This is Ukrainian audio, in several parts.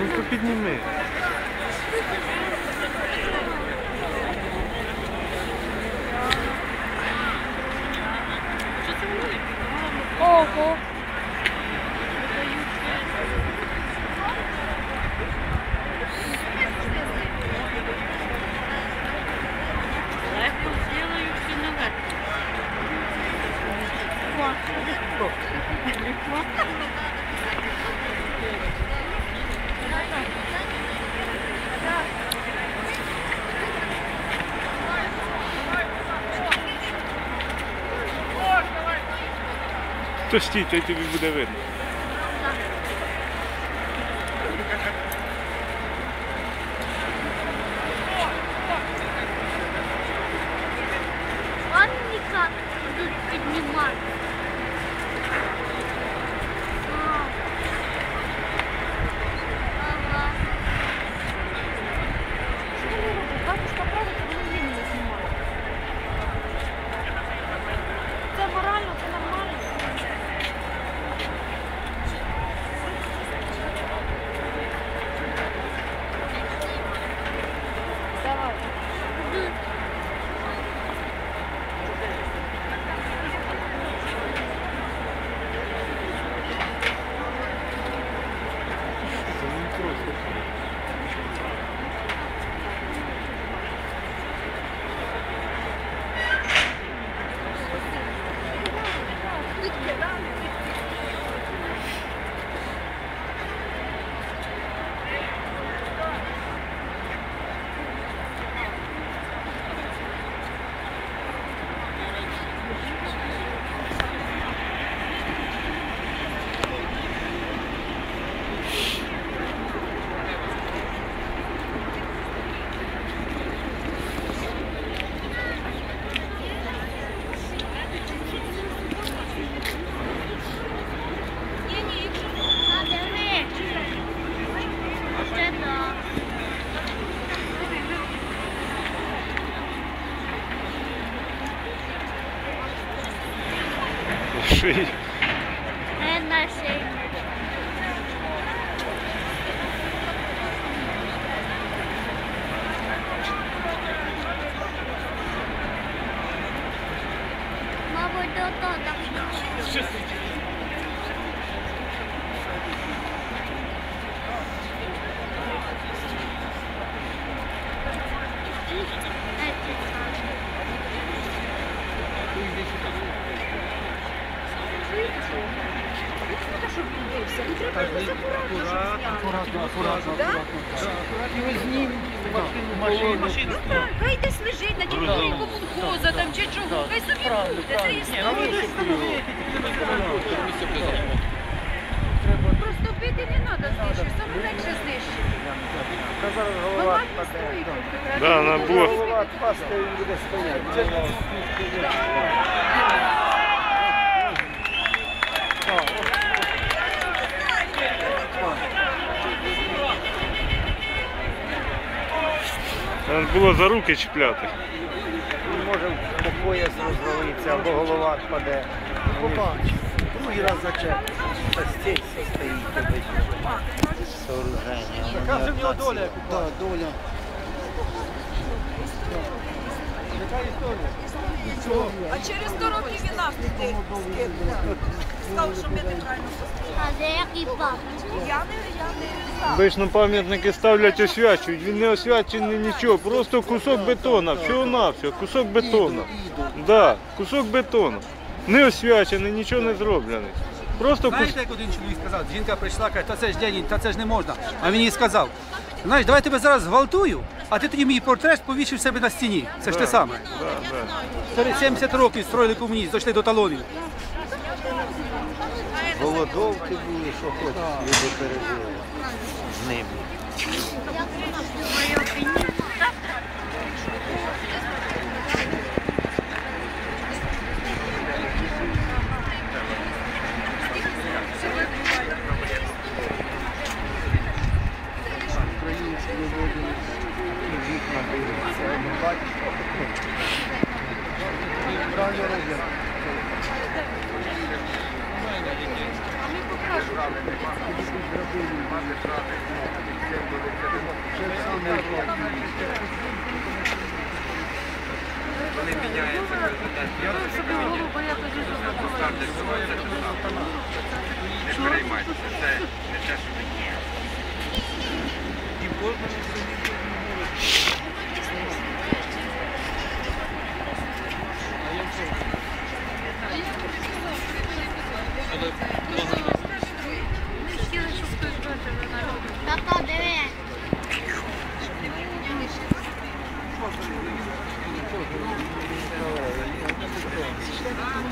Ну то підніми. 泡 То стій, тобі буде видно. Анника тут поднимать. Ага. Що вони роблять? Батюшка править, а вони її не знімають. Це морально, це нормально. Давай. Це не просто. А, диви. Ще так. Шиї. Не на шиї. Мабуть, до того. Дивився. Не треба якось акуратно, щоб зняли. Ну так, хай десь лежить на території комунхоза там чи чого, хай собі буде, це історія. Просто бити не треба знищити, саме легше знищити. Голова. Да, на блок. Голова пасти він буде стояти. Треба було за руки чіпляти. Він може по пояс розвалитися або голова впаде. Побач. Другий раз зачепить. Та стіль стоїть тебе. Сооруження. Яка вже в нього доля? Так, доля. Яка історія? А через 100 років він нас туди скинув. Сказав, що ми неправильно. А де який папа? Я не, я не знаю. Обично пам'ятники ставлять освячують. Він не освячений нічого, просто кусок бетона, всього на все, кусок бетона. Да, кусок бетона. Не освячений, нічого не зроблений. Просто кус... Знаєте, як один чоловік сказав, жінка прийшла, каже, та це ж Ленін, та це ж не можна. А він їй сказав, знаєш, давай я тебе зараз зґвалтую, а ти тоді мій портрет повісив себе на стіні. Це ж те саме. Старі 70 років строїли комуніст, дійшли до талонів. Голодовки були, що хочеш, люди пережили. З ними. Вони міняються результат. Не переймайтеся, це не те, що.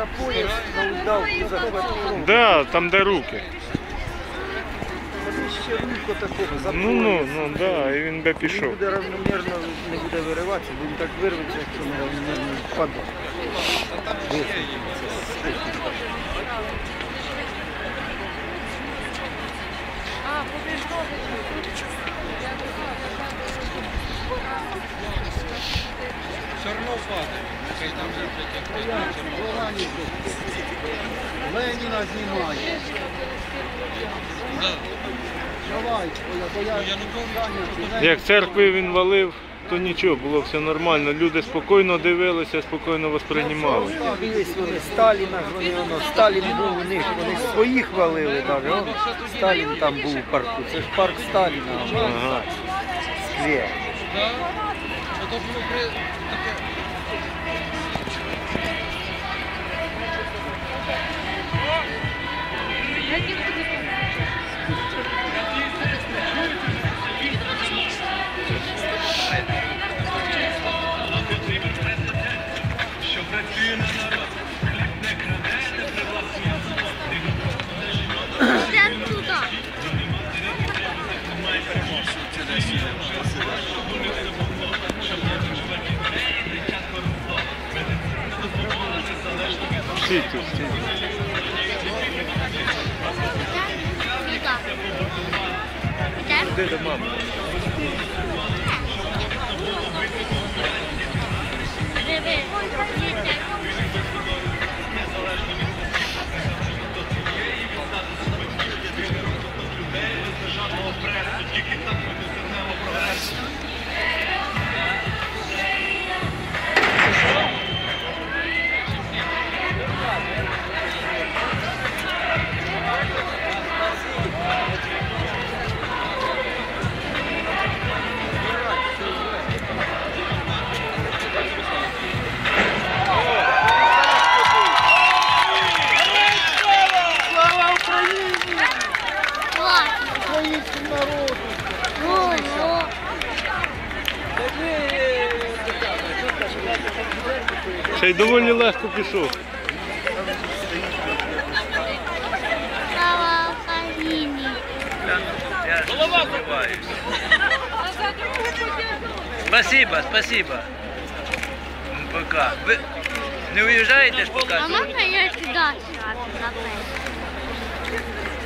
за пояс за хватом. Да, там де руки. Ще руку такого за Ну, ну, ну, да, і він би Він пішов. буде равномірно, не буде вириватися, бо він так вирветься, якщо не равномірно впаде. Леніна знімає. Давай, бо я. Як церкви він валив, то нічого, було все нормально. Люди спокійно дивилися, спокійно восприймали. Дивились вони Сталіна, вони воно, Сталін був у них, вони своїх валили навіть. Сталін там був у парку, це ж парк Сталіна, Ага. сквер. Всі тут, всі. Йдемо. Де доволі легко пішов. Слава Україні. Спасибо, спасибо. Ну, Пока. Вы не уезжаете ж пока? А можна я сюди сяду на пес?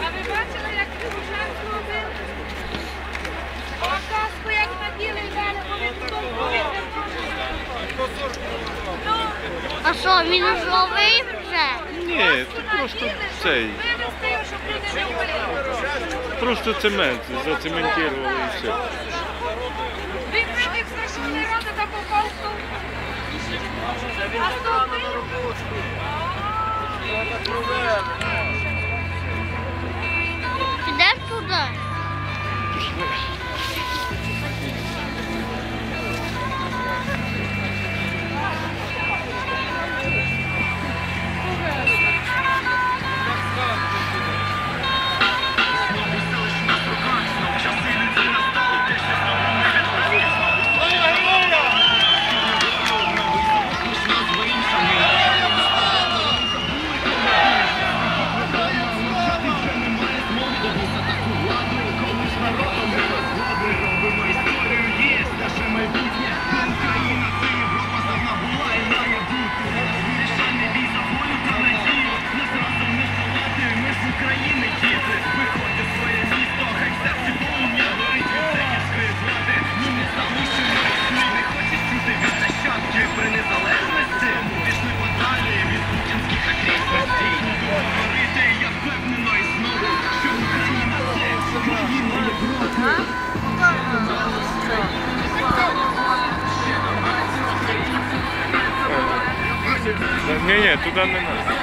А ви бачили, як Лужанську робив? Показку, як наділи далі, бо А що, він зловив вже? Ні, це просто цей. вивезти його, щоб люди не вмерли. Просто цемент, зацементували і все. Він вибіг з Верховної Ради та попав в стовп. А стовпи? Підеш туди? Не-не, туда не надо.